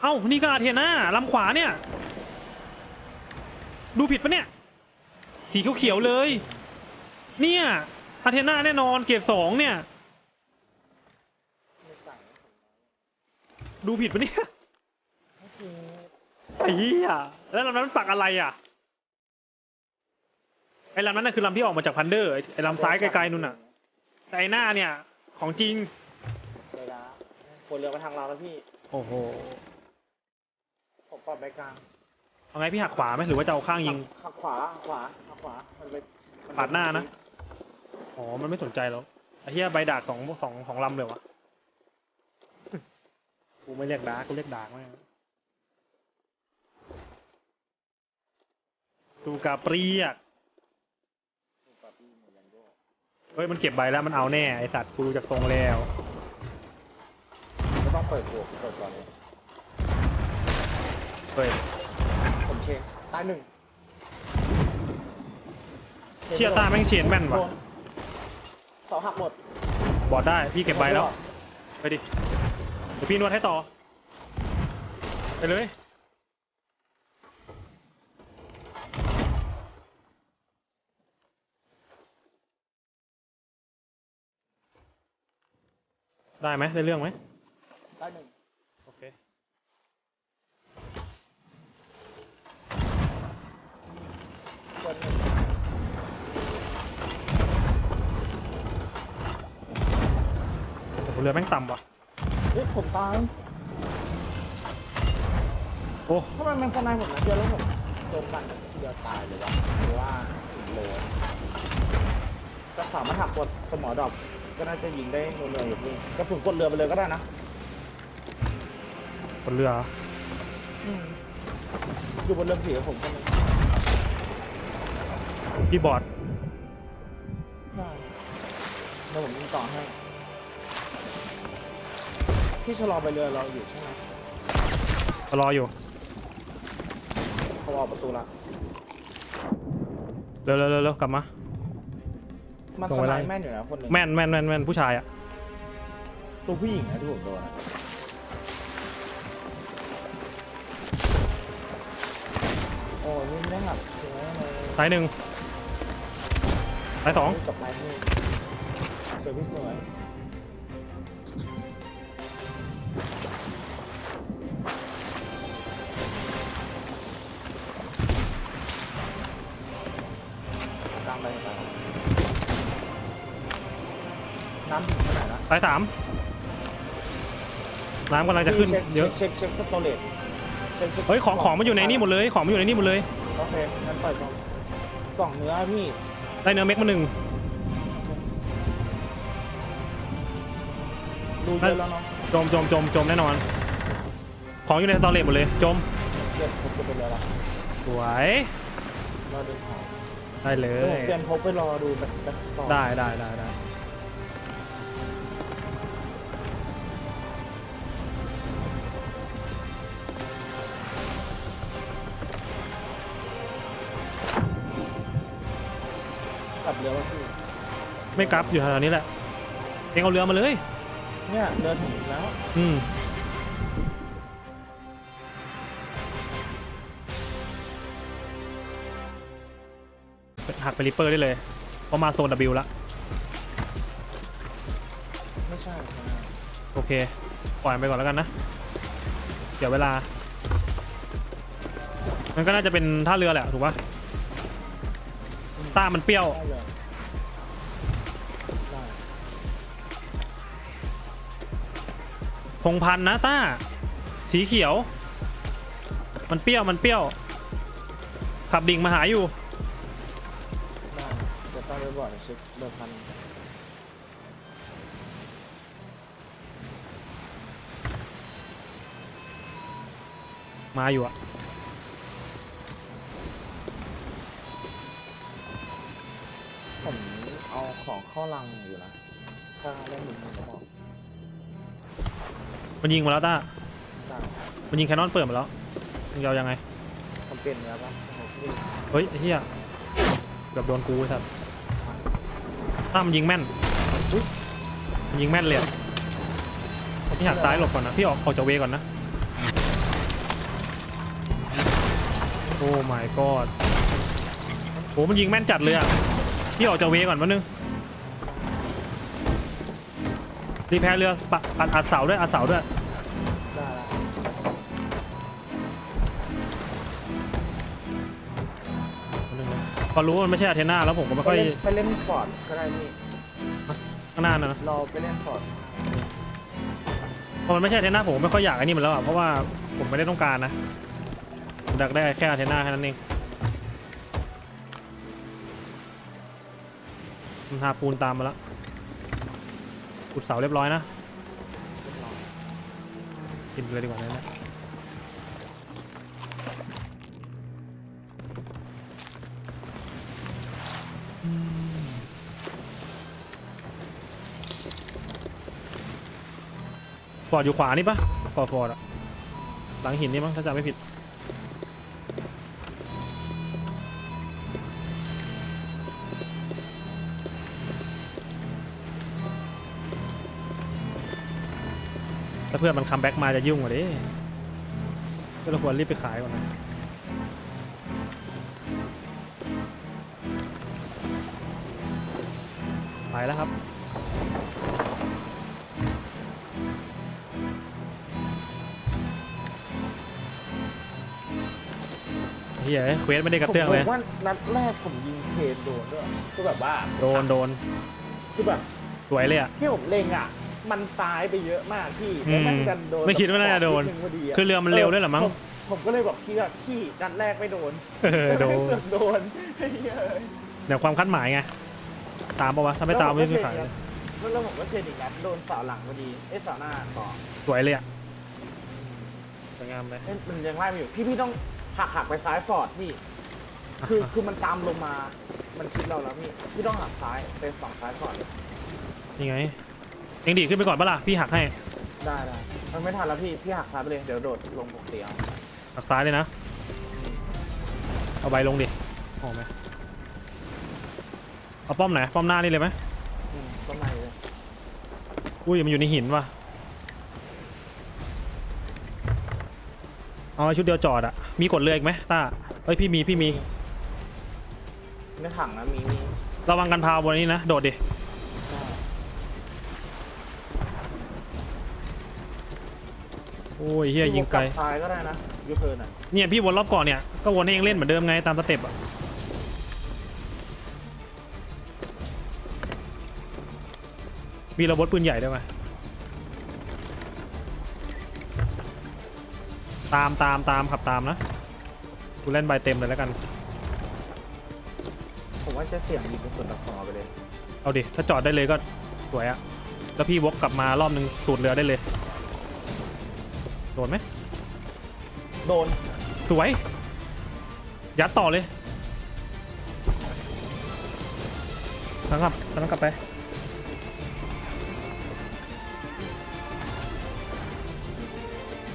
เอ้า นี่ก็อาเทน่าลำขวาเนี่ย ดูผิดปะเนี่ย สีเขียวๆเลย เนี่ย อาเทน่าแน่นอนเกรดสองเนี่ยไม่สั่งดูผิดปะเนี่ยเมื่อกี้ไอ้เหี้ยแล้วลำนั้นมันปักอะไรอะ ไอ้ลำนั้นน่ะคือลำที่ออกมาจากพันเดอร์ ไอ้ไอ้ลำซ้ายไกลๆนู่นน่ะ แต่ไอ้หน้าเนี่ย ของจริง เลยนะคนเรือมาทางเราแล้วพี่ โอ้โห ผมปรับไปกลางเอาไงพี่หักขวาไหมหรือว่าจะเอาข้างยิง หักขวาหักขวาหักขวา มันไปมัปาดหน้านะ อ๋อ มันไม่สนใจแล้วไอ้เหี้ยใบดากสองสองสองลำเลยวะกูไม่เรียกดาร์กกูเรียกดาร์กมากสูกาเปรียกปรับพี่หมดยันโยกเฮ้ย มันเก็บใบแล้วมันเอาแน่ไอสัตว์กูรู้จากทรงแล้ว ไม่ต้องเปิดบวกเปิดก่อนเลย เฮ้ยผมเชนตายหนึ่งเชี่ยตาแม่งเชนแม่นโดว่ะนเสองหักหมด บอดได้พี่เก็บใบแล้ว ไปดิ เดี๋ยวพี่นวดให้ต่อ ไปเลยได้ไหมได้เรื่องไหมตายหนึ่ง โอเค เปิดหนึ่ง โอ้ เรือแม่งต่ำว่ะเฮ้ยผมตายโอ้ทำไมแมงสไนผมนะเดียวแล้วผมโดนกันทีเดียวตายเลยวะหรือว่าถึงโลก็สามารถหักกดสมอดอกก็น่าจะยิงได้เรือๆอยู่พี่กระสุนกดเรือไปเลยก็ได้นะบนเรือเหรออยู่บนเรือผีกับผมคนหนึงพี่บอดได้เดี๋ยวผมยิงต่อให้ ที่ชะลอไปเรือเราอยู่ใช่ไหมรออยู่เขาออกประตูละ เร็วเร็วเร็วเร็วกลับมา มันส่งสเวไนลาด์แม่นอยู่นะคนหนึงแม่นแม่นแม่นแม่นผู้ชายอะตัวผู้หญิงนะที่ผมโดนอะโอ้ยนี่ไม่ได้หักถึงแม้เลยสายหนึ่งสายสอง กับไม้นี่สวยพี่สวย กลางไปกลางน้ำถึงเท่าไหร่ละสายสามน้ำกำลังจะขึ้นช็คเยอะเช็คเช็คสโตเลตเช็คช็คเฮ้ยของของมันอยู่ในนี่หมดเลย ของมันอยู่ในนี่หมดเลย โอเคงั้นเปิดกล่องกล่องเนื้อพี่ได้เนื้อเม็กมาหนึ่ง ดูเยอะแล้วเนาะ จมจมจมจมแน่นอน ของอยู่ในสตอเรจหมดเลย จมเดี๋ยวผมจะไปเรือละสวยรอดูข่าวได้เลเดี๋ยวผยมเปลี่ยนพกไปรอดูแบ็คแบ็คสปอร์ได้ได้ได้ได้กลับเรือแล้วพี่ไม่กลับอยู่แถวๆนี้แหละเองเอาเรือมาเลย เนี่ยเรือถึงแล้ว อืมหักไปริปเปอร์ได้เลยเพราะมาโซน W ละไม่ใช่ใช่ไหมโอเค ปล่อยมันไปก่อนแล้วกันนะ เดี๋ยวเวลา มันก็น่าจะเป็นท่าเรือแหละ ถูกปะต้ามันเปรี้ยว ได้เลย งพันธุ์นะต้า สีเขียว มันเปรี้ยวมันเปรี้ยว ขับดิ่งมาหาอยู่ ได้เดี๋ยวต้องไปบอกเดี๋ยวเช็คเรือพันมาอยู่อะผมเอาของเข้าลังอยู่นะถ้าเล่นมือผมจะบอก มันยิงมาแล้วต้ามันยิงแคนนอนเปิดมาแล้วมึงเอายังไงผมเปลี่ยนแล้วปะเฮ้ยไอ้เหี้ยเกืบโดนกูไอ้สัตว์ต้ามันยิงแม่นยมันยิงแม่นเลยพี่หักซ้ายหลบก่อนนะพี่ออกออกจากเวก่อนนะโอ้ my god โหมันยิงแม่นจัดเลยอะพี่ออกจากเวก่อนวันนึง รีแพร์เรือปะอัดอัดเสาด้วยอัดเสาด้วยได้ละวันนึงนะพอรู้ว่ามันไม่ใช่อาเทน่าแล้วผมก็ไม่ไปค่อยเล่นไปเล่นฟอร์ดก็ได้พี่ข้างหน้านะนะเราไปเล่นฟอร์ดพอมันไม่ใช่อาเทน่าผมก็ไม่ค่อยอยากไอ้นี่มันแล้วอะเพราะว่าผมไม่ได้ต้องการนะผมอยากได้แค่อาเทน่าแค่นั้นเองมันหาปูนตามมาแล้ว ขุดเสาเรียบร้อยนะกินเลยดีกว่านั่นแหละฟอร์ดอยู่ขวานี่ปะฟอร์ดฟอร์ดอะหลังหินนี่มั้งถ้าจำไม่ผิด เพื่อนมันคัมแบ็กมาจะยุ่งกว่าดิก็เราควรรีบไปขายก่อนนะไปแล้วครับเฮียเควสไม่ได้กระเตื้องเลย ผมว่านัดแรกผมยิงเชนโดนด้วยคือแบบว่าโดนโดนคือแบบสวยเลยอะที่ผมเล็งอะ มันซ้ายไปเยอะมากพี่อืมแล้วมันดันโดนไม่คิดว่าน่าจะโดนนิงพอดีะคือเรือมันเร็วด้วยเหรอมั้งผมผมก็เลยแบบคิดว่าขี้นัดแรกไม่โดนเออโดน เสือกโดนเฮ้ยเอ้ยเดี๋ยวความคาดหมายไง ตามปะวะ ถ้าไม่ตามไม่มีขายแล้วแล้วผมก็เชนอีกนัดโดนเสาหลังพอดีเอ้ยเสาหน้าต่อสวยเลยอะสวยงามเลย เอ้ยมันยังไล่ไม่อยู่พี่พี่ต้องหักหักไปซ้ายฟอร์ดพี่ คือคือมันตามลงมา มันชิดเราแล้วพี่พี่ต้องหักซ้ายไปฝั่งซ้ายฟอร์ดเลยนี่ไงเอ็งดีดขึ้นไปก่อนปะล่ะพี่หักให้ได้ได้มันไม่ทันแล้วพี่ พี่หักซ้ายไปเลย เดี๋ยวโดดลงปกติเอาหักซ้ายเลยนะ เอาใบลงดิออกไหมเอาป้อมไหนป้อมหน้านี่เลยไหมอืมต้นไม้เลยอุ้ยมันอยู่ในหินว่ะเอาไอ้ชุดเดียวจอดอะมีกดเรืออีกไหมต้าเอ้ยพี่มีพี่มีในถังนะมีมีระวังกันพาวบนนี้นะโดดดิได้ อ้ยเฮียยิงไกลพี่วกบซ้ายก็ได้นะยูเทิร์นอะเนี่ยพี่วนรอบก่อนเนี่ยก็วนให้เองเล่นเหมือนเดิมไงตามสเต็ปอะมีระเบิดปืนใหญ่ด้วยไหมตามตามตามขับตามนะกูเล่นใบเต็มเลยแล้วกัน ผมว่าจะเสี่ยงยิงกระสุนดักสอไปเลย เอาดิ ถ้าจอดได้เลยก็สวยอะแล้วพี่วกกลับมารอบนึงตูดเรือได้เลย โดนไหมโดน สวย ยัดต่อเลยทางกลับทางกลับไป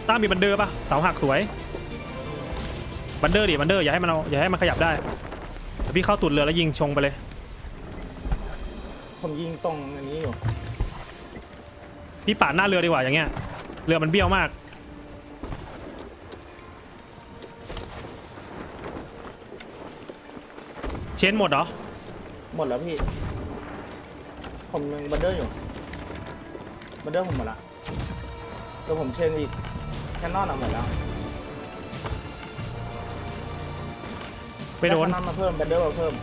ตั้งมีบันเดอร์ปะเสาหักสวย บันเดอร์ดิบันเดอร์อย่าให้มันเอาอย่าให้มันขยับได้เดี๋ยวพี่เข้าตุดเรือแล้วยิงชงไปเลย ผมยิงตรงอันนี้อยู่ พี่ปาดหน้าเรือดีกว่าอย่างเงี้ย เรือมันเบี้ยวมาก ชนหมดเหรอ หมดแล้วพี่ ผมยังบันเดอร์อยู่ บันเดอร์ผมหมดละเดี๋ยวผมเชนอีกแคนนอนอะหมดแล้วไปโดนแคนนอนมาเพิ่ม บันเดอร์มาเพิ่ม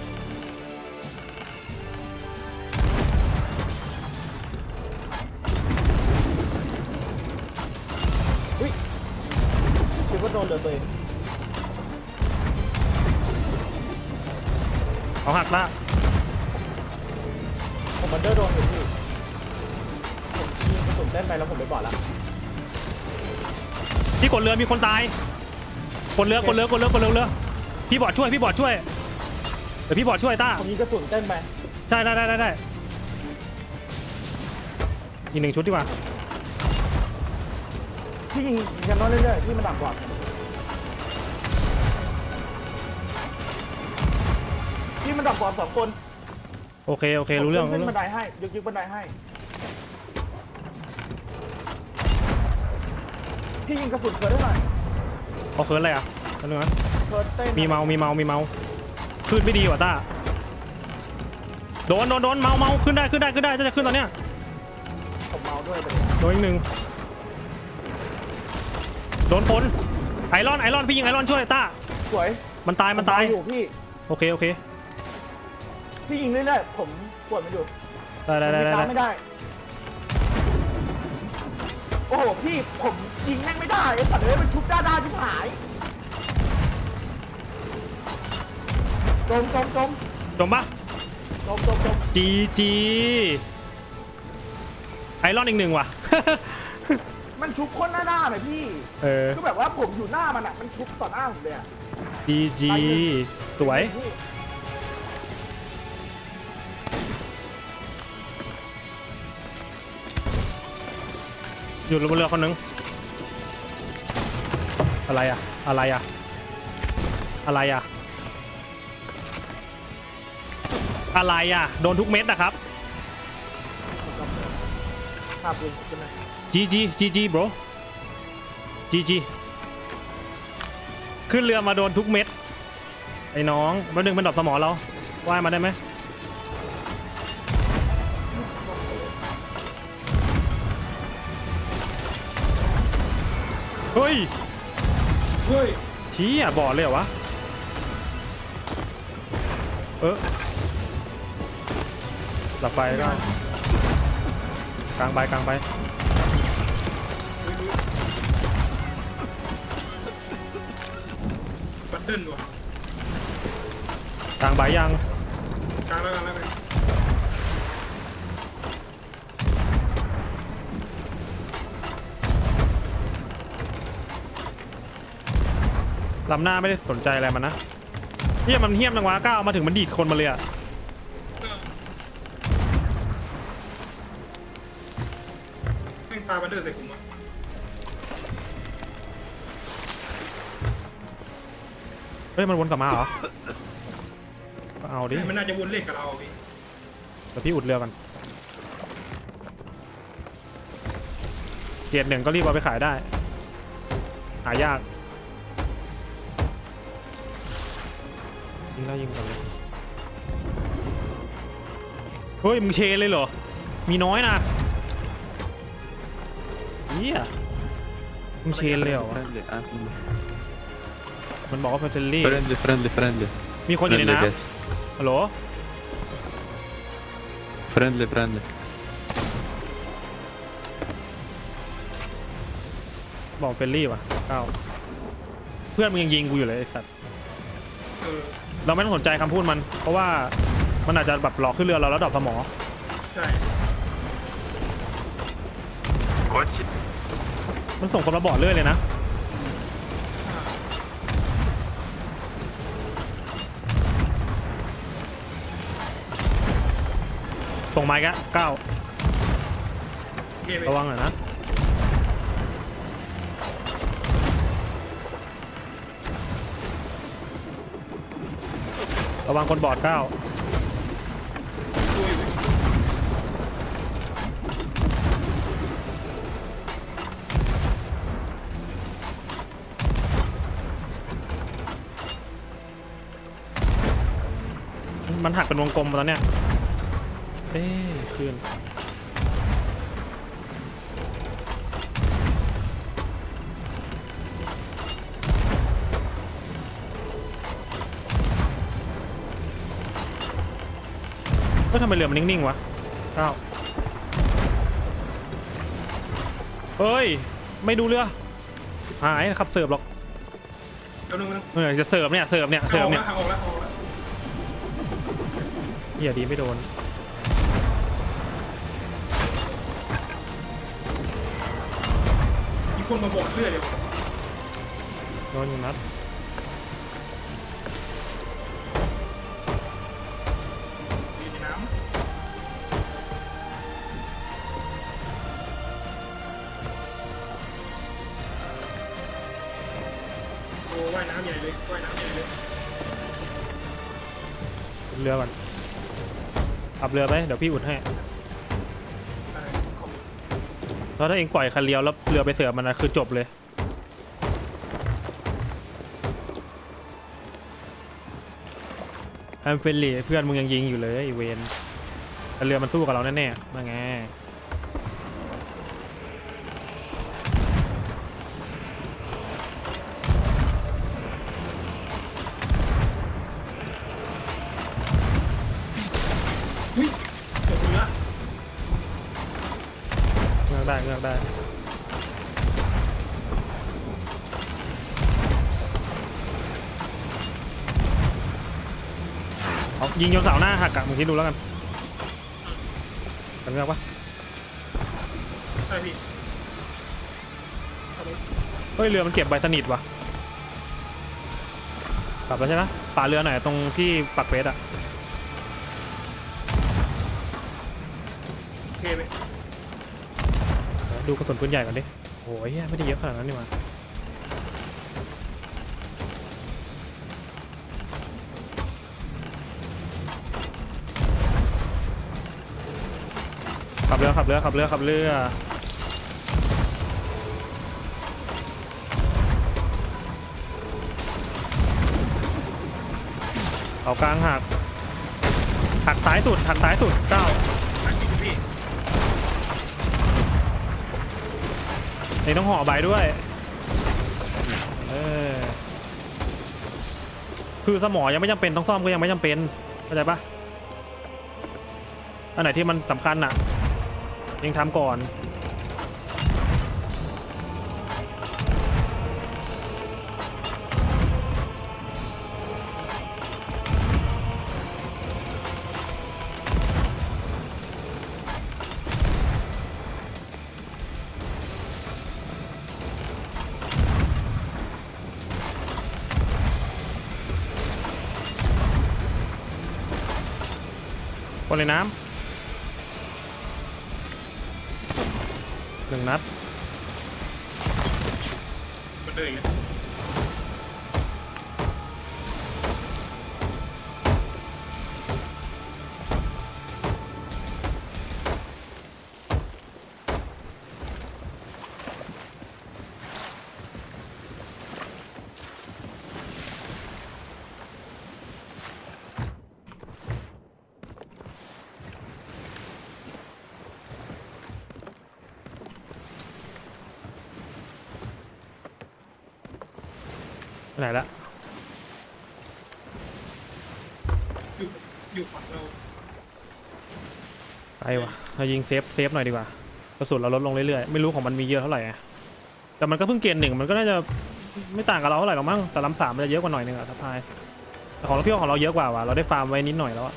อุ้ยคิดว่าโดนเรือตัวเอง เขาหักละผมบันเดอร์โดนอยู่พี่ผมยิงกระสุนเต้นไปแล้วผมไปบอดแล้วพี่กดเรือมีคนตายกดเรือกดเรือกดเรือกดเรือเรือพี่บอดช่วยพี่บอดช่วยเดี๋ยวพี่บอดช่วยต้าผมยิงกระสุนเต้นไปใช่ได้ได้ได้ได้อีกหนึ่งชุดดีกว่าพี่ยิงแคนนอนเรื่อยๆที่มันดักบอดพี่มั นดักบอดสองคนโอเคโอเครู้เรื่องผมรู้ขึ้นเรื่บัอนงไดให้ยกยึกบันไดให้ พี่ยิงกระสุนเกิดได้หน่อยเขาเคิร์นอะไรอะนั่นนึงนะเพิร์ดเต้นมีเมามีเมามีเมาขึ้นไม่ดีว่ะต้าโดนโดนโดนเมาเมาขึ้นได้ขึ้นได้ขึ้นได้จะจะขึ้นตอนเนี้ยผมเมาด้วยประเด็นโดนอีกหนึ่งโดนคนไอรอนไอรอนพี่ยิงไอรอนช่วยต้าสวยมันตายมันตายผเอยู่พี่โอเคโอเค พี่ยิงเรื่อยๆผมปวดมันอยู่ได้ได้ได้ผมได้ตามได้ไม่ได้ โอ้โหพี่ผมยิงแม่งไม่ได้ไอ้สัตว์เอ้ยมันชุบด้าด้าชิบหายจมจมจมจมปะจมจมจมจีจีไอรอนอีกหนึ่งว่ะ มันชุบคนหน้าหน้าเลยพี่เออคือแบบว่าผมอยู่หน้ามันอะมันชุบต่อหน้าผมเลยอะจีจี สวย พี่ อยู่บนเรือคนหนึงอะไรอะอะไรอะอะไรอะอะไรอะโดนทุกเม็ดนะครับผมจำได้ภาพปืนใช่ไหมจีจีจีจี bro จีจีขึ้นเรือมาโดนทุกเม็ดไอ้น้องแป๊บนึงมันดรอปสมอเราว่ายมาได้ไหม เฮ้ยเฮ้ยชี้อะบอดเลยเหรอวะ เออหลับไปก็กลางไปกลางไปบัตเทิลว่ะกลางใบยัง กลางแล้วกันแล้ว ลำหน้าไม่ได้สนใจอะไรมันนะเฮียมันเฮี้ยมจังวะก้าวมาถึงมันดีดคนมาเลยอะแม่งตาบัตเทิลใส่ผมอะเฮ้ยมันวนกลับมาเหรอก็เอาดิมันน่าจะวนเลขกับเราพี่เดี๋ยวพี่อุดเรือกันเกียรติหนึ่งก็รีบเอาไปขายได้หายาก ยิงได้ยิงก่อนเลยเฮ้ยมึงเชนเลยเหรอ มีน้อยนะเฮียมึงเชนเลยเหรอวะ Friendly, ah, มันบอกว่าเป็นเทลลี่ friendly, friendly, friendly. มีคนอยู่ใน Friendly, น้ guys. ำฮัลโหล Friendly, friendly. บอกเฟลลี่ว่ะเก้าเพื่อนมึงยังยิงกูอยู่เลยไอ้สัตว์เออ เราไม่ต้องสนใจคำพูดมัน เพราะว่ามันอาจจะแบบหลอกขึ้นเรือเราแล้วดรอปสมอ ใช่มันส่งคนมาบอดเรื่อยเลยนะอ่าส่งไม้กะเก้า โอเคพี่ระวังหน่อยนะ ระวังคนบอดเก้าดูอยู่พี่มันหักเป็นวงกลมแล้วเนี่ยเอ้ยคืน ก็ทำไมเรือมันนิ่งๆวะเก้าเฮ้ย ไม่ดูเรือ หายขับเสิร์ฟหรอกเดี๋ยวนึงนึงเออจะเสิร์ฟเนี่ย เสิร์ฟเนี่ย เสิร์ฟเนี่ยเอาออกแล้วเอาออกแล้วเฮียดีไม่โดน มีคนมาบอกเรื่อยเลยว่ะโดนอยู่นัดือก่อนขับเรือไปเดี๋ยวพี่อุดให้แล้วถ้าเองปล่อยคันเลี้ยวแล้วเรือไปเสือมันนะคือจบเลย แฮมเฟลลี่เพื่อนมึงยังยิงอยู่เลยไอเวนเรือมันสู้กับเราแน่ๆมาไงาหักอะมึงคิดดูแล้วกันกันเงือกปะใช่พี่เอาไปเฮ้ยเรือมันเก็บใบสนิทว่ะกลับแล้วใช่ไหมป่าเรือหน่อยตรงที่ปักเวสอะโอเคไปดูกระสุนปืนใหญ่ก่อนดิโอ้ยเหี้ยไม่ได้เยอะขนาดนั้นนี่หว่า ขับเรือขับเรือขับเรือขับเรือเอากลางหักหักซ้ายสุดหักซ้ายสุดเก้าอันจริงพี่นี่ต้องห่อใบด้วยเออคือสมอยังไม่จำเป็นต้องซ่อมก็ยังไม่จำเป็นเข้าใจปะอันไหนที่มันสำคัญอะ ยังทำก่อน คนเลยน้ำ หนึ่งนัด มันเลยเลย ไปไหนละอยู่อยู่ฝั่งเราไปวะเรายิงเซฟเซฟหน่อยดีกว่ากระสุนเราลดลงเรื่อยๆไม่รู้ของมันมีเยอะเท่าไหร่อะแต่มันก็เพิ่งเกณฑ์หนึ่งมันก็น่าจะไม่ต่างกับเราเท่าไหร่หรอกมั้งแต่ลำสามมันจะเยอะกว่าหน่อยนึงอะทัพพายแต่ของเราพี่ของเราเยอะกว่าว่ะเราได้ฟาร์มไว้นิดหน่อยแล้วอะ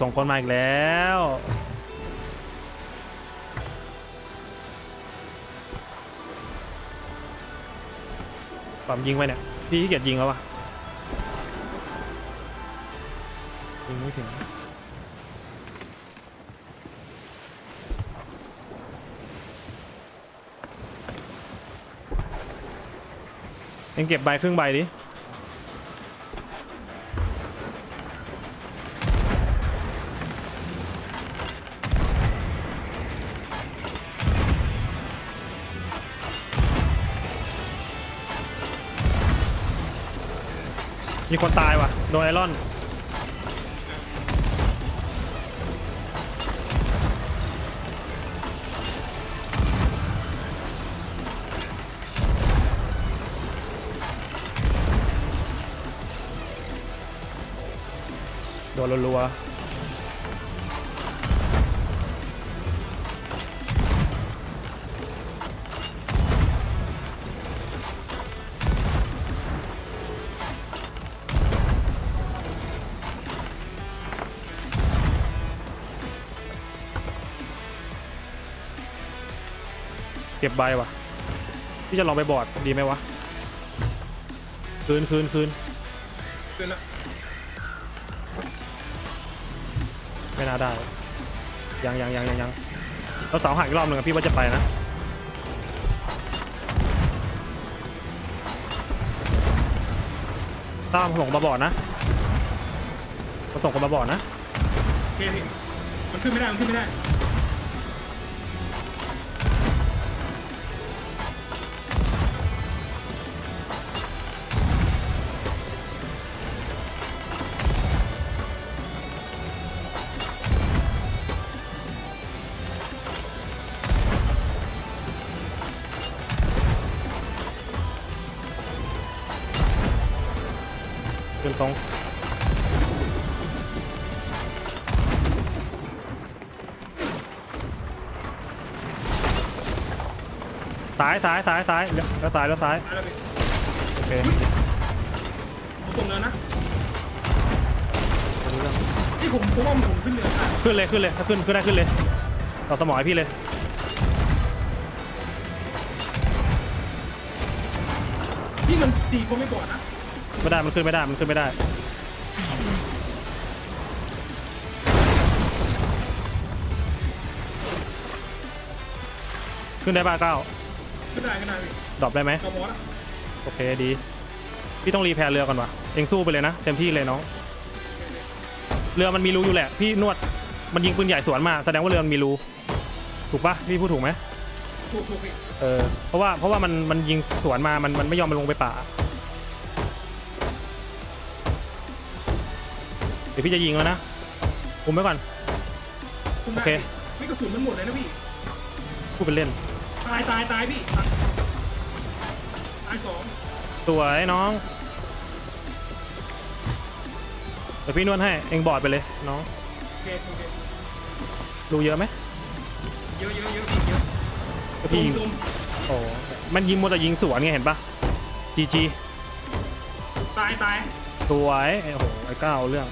ส่งคนมาอีกแล้ว ปั๊มยิงไปเนี่ยพี่ขี้เกียจยิงแล้ววะยิงไม่ถึงเอ็งเก็บใบครึ่งใบดิ คนตายว่ะ โดนไอรอน โดนรัวๆ เก็บใบว่ะพี่จะลองไปบอร์ดดีไหมวะ คืนคืนคืนขึ้นละไม่น่าได้ ยังยังยังยังยังเราเสาหักอีกรอบหนึ่งอะพี่ว่าจะไปนะ ตามส่งมาบอร์ดนะมาส่งคนมาบอร์ดนะ โอเคพี่มันขึ้นไม่ได้ มันขึ้นไม่ได้ ซ้ายซ้ายซ้ายซ้ายแล้วซ้ายแล้วซ้ายตายแล้วพี่โอเคผมส่งเนินนะรู้เรื่องที่ผมผมว่าผมขึ้นเรือได้ขึ้นเลยขึ้นเลยถ้าขึ้นขึ้นได้ขึ้นเลยต่อสมอให้พี่เลยที่มันตีก็ไม่บอดนะไม่ได้มันขึ้นไม่ได้มันขึ้นไม่ได้ขึ้นได้ป่ะเก้า ขึ้นได้ขึ้นได้พี่ดรอปได้ไหม กระบอกนะโอเคดี พี่ต้องรีแพร์เรือก่อนวะเองสู้ไปเลยนะเต็มที่เลยน้อง เรือมันมีรูอยู่แหละ พี่นวด มันยิงปืนใหญ่สวนมา แสดงว่าเรือมันมีรู ถูกปะพี่พูดถูกไหม ถูกถูกพี่เออ เพราะว่า เพราะว่ามัน มันยิงสวนมา มัน มันไม่ยอมมันลงไปป่า เดี๋ยวพี่จะยิงแล้วนะคุมไว้ก่อน คุณได้โอเค พี่กระสุนมันหมดเลยนะพี่พูดเป็นเล่น ตายตายตายพี่ตายตายสองสวยน้องเดี๋ยวพี่นวดให้เองบอดไปเลยน้องโอเคโอเครูเยอะไหมเยอะเยอะเยอะเยอะก็พี่ยิง ตุ่มโอ้มันยิงมัวแต่ยิงสวนไงเห็นปะจีจีตายตายสวยไอ้โอ้โหไอ้ก้าวเอาเรื่อง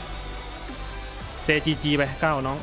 เซจีจีไปก้าวน้อง